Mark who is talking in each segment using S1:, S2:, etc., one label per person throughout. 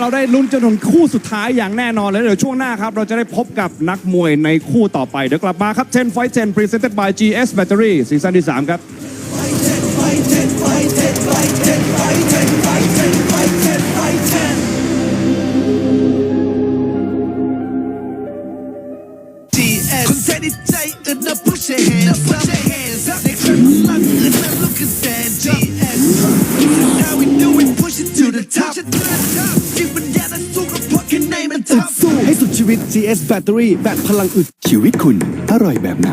S1: เราได้ลุ้นจนถึงคู่สุดท้ายอย่างแน่นอนแล้วเดี๋ยวช่วงหน้าครับ เราจะได้พบกับนักมวยในคู่ต่อไป เดี๋ยวกลับมาครับ10 Fight 10 Presented by GS Battery ซีซั่นที่ 3 ครับ
S2: Fight 10 Fight 10 Fight 10 Fight 10 Fight 10 จิตวิญญาณนั้นสู้กับพวกข้างในมันทับ
S3: สู้ให้สุดชีวิต GS Battery แบตพลังอึด
S4: ชีวิตคุณ อร่อยแบบไหน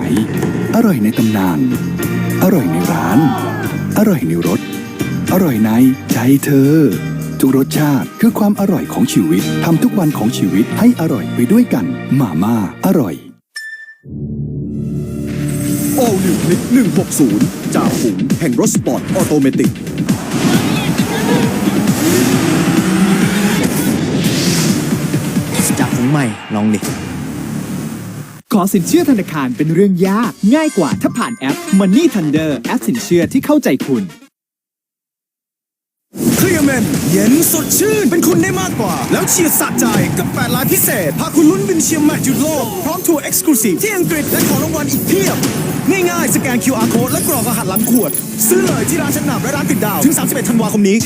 S4: อร่อยในตำนาน อร่อยในร้าน อร่อยในรถอร่อยในใจเธอ ทุกรสชาติคือความอร่อยของชีวิตทำทุกวันของชีวิตให้อร่อยไปด้วยกัน มาม่าอร่อย
S3: All New Click 160 จากฝูงแห่งรถสปอร์ตออโตเมติก
S5: จากฝูงใหม่ลองดิ
S6: ขอสินเชื่อธนาคารเป็นเรื่องยาก ง่ายกว่าถ้าผ่านแอป Money Thunder แอปสินเชื่อที่เข้าใจคุณ
S3: เคลียร์แมนเย็นสดชื่น เป็นคุณได้มากกว่า แล้วเฉียดสะใจกับ8ล้านพิเศษ พาคุณลุ้นบินเชียร์แมตช์หยุดโลก พร้อมทัวร์เอ็กซ์คลูซีฟที่อังกฤษและของรางวัลอีกเพียบ ง่ายๆ สแกน QR code และกรอกรหัสหลังขวด ซื้อเลยที่ร้านชั้นนำและร้านติดดาว ถึง 31 ธันวาคมนี้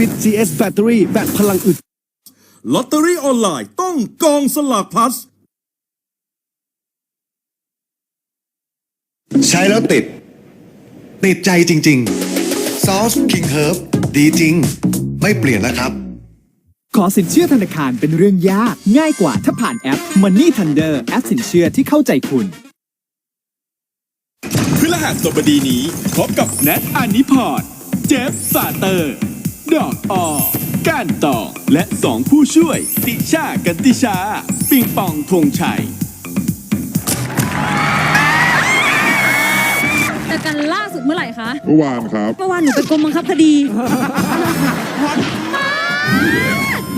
S2: วิ
S3: ต GS Battery แบตพลังอึด
S7: ลอตเตอรี่ออนไลน์ต้องกองสลากพลัส
S8: ใช้แล้วติด ติดใจจริง ๆ ซอส King Herb ดีจริง ไม่เปลี่ยนนะครับ
S6: ขอสินเชื่อธนาคารเป็นเรื่องยาก ง่ายกว่าถ้าผ่านแอป Money Thunder แอปสินเชื่อที่เข้าใจคุณ
S9: พฤหัสบดีนี้พบกับแนทอานิพอร์ตเจฟซาเตอร์ ดอกออก้านตองและสองผู้ช่วย ติชากันติชา ปิงปองธงชัย
S10: แต่กันล่าสุดเมื่อไหร่คะ
S11: เมื่อวานครับ
S10: เมื่อวานหนูเป็นกรมบังคับคดี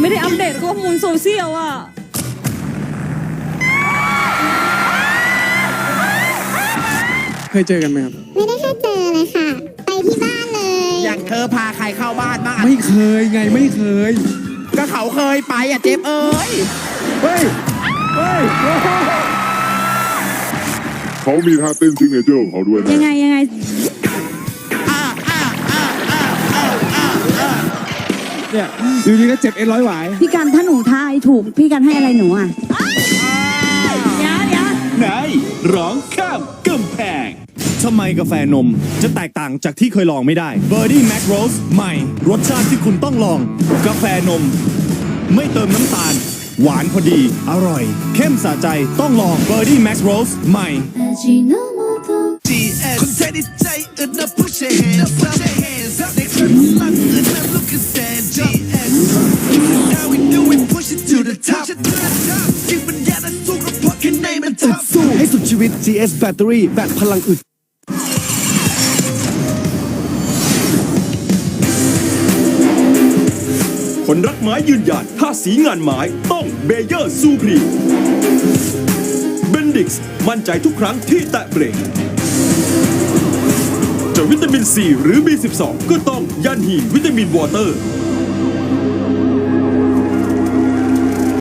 S10: ไม่ได้อัปเดตข้อมูลโซเชียลอะ
S1: เคยเจอกันไหมครับ
S5: อย่างเธอพาใครเข้าบ้านบ้างอะ
S1: ไม่เคยไงไม่เคย
S5: ก็เขาเคยไปอะเจฟเอ้ย
S1: เฮ้ย เฮ้ย
S11: เขามีท่าเต้นซิงเนเจอร์ของเขาด้วยนะ
S10: ยังไงยังไง
S1: เนี่ยอยู่ดีก็เจ็บเอ็นร้อยหวาย
S12: พี่กันถ้าหนูทายถูก พี่กันให้อะไรหนูอะ
S10: เดี๋ยวเดี๋ยว
S9: ไหนร้องข้ามกำแพง
S3: ทำไมกาแฟนมจะแตกต่างจากที่เคยลองไม่ได้ Birdie Mac Rose ใหม่ รสชาติที่คุณต้องลอง กาแฟนม ไม่เติมน้ำตาล หวานพอดี อร่อย เข้มสะใจต้องลอง Birdie Mac Rose ใหม่
S2: GS คนไทยที่ใจอึดนะ push your hands up ในครั้งพลังอึดนะ look and stand GS How we do it push it to the top จิตวิญญาณนั้นสู้กับพวกข้างในมันทับ
S3: สู้ให้สุดชีวิต GS Battery แบตพลังอึด
S9: คนรักไม้ยืนหยัดถ้าสีงานไม้ต้องเบเยอร์ซูพรีเบนดิกส์มั่นใจทุกครั้งที่แตะเบรกจะวิตามินซีหรือ B12 ก็ต้องยันฮีวิตามินวอเตอร์